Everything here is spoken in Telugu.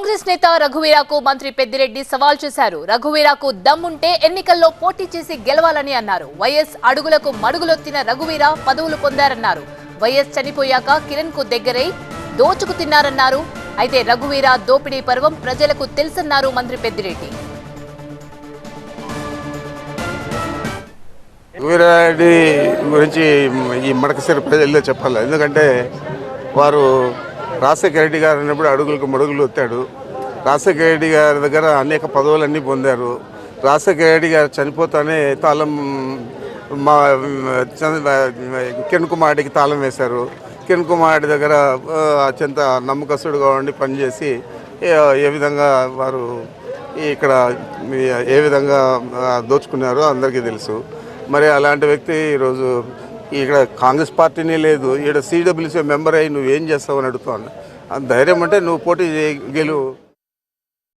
కాంగ్రెస్ నేత రఘువీరాకు మంత్రి పెద్దిరెడ్డి సవాల్ చేశారు. రఘువీరాకు దమ్ముంటే ఎన్నికల్లో పోటీ చేసి గెలవాలని అన్నారు. వైఎస్ అడుగులకు మడుగులొత్తిన రఘువీరా పదవులు పొందారన్నారు. వైఎస్ చనిపోయాక కిరణ్కు దగ్గరై దోచుకు తిన్నారన్నారు. అయితే రఘువీరా దోపిడీ పర్వం ప్రజలకు తెలుసన్నారు మంత్రి పెద్దిరెడ్డి. వీరారెడ్డి గురించి ఈ మడకసిరి ప్రజల్లో చెప్పాలి. ఎందుకంటే వారు రాజశేఖర రెడ్డి గారు అన్నప్పుడు అడుగులకు మడుగులు వచ్చాడు రాజశేఖర రెడ్డి గారి దగ్గర అనేక పదవులన్నీ పొందారు. రాజశేఖర రెడ్డి గారు చనిపోతానే తాళం మా చంద్ర- కిరణ్ కుమార్డికి తాళం వేశారు. కిరణ్ కుమార్ దగ్గర అత్యంత నమ్మకస్తుడుగా ఉండి పనిచేసి ఏ ఏ విధంగా వారు ఇక్కడ ఏ విధంగా దోచుకున్నారో అందరికీ తెలుసు. మరి అలాంటి వ్యక్తి ఈరోజు ఇక్కడ కాంగ్రెస్ పార్టీనే లేదు ఇక్కడ సిడబ్ల్యూసీ మెంబర్ అయ్యి నువ్వేం చేస్తావు అని అడుగుతాను ధైర్యం అంటే నువ్వు పోటీ గెలువు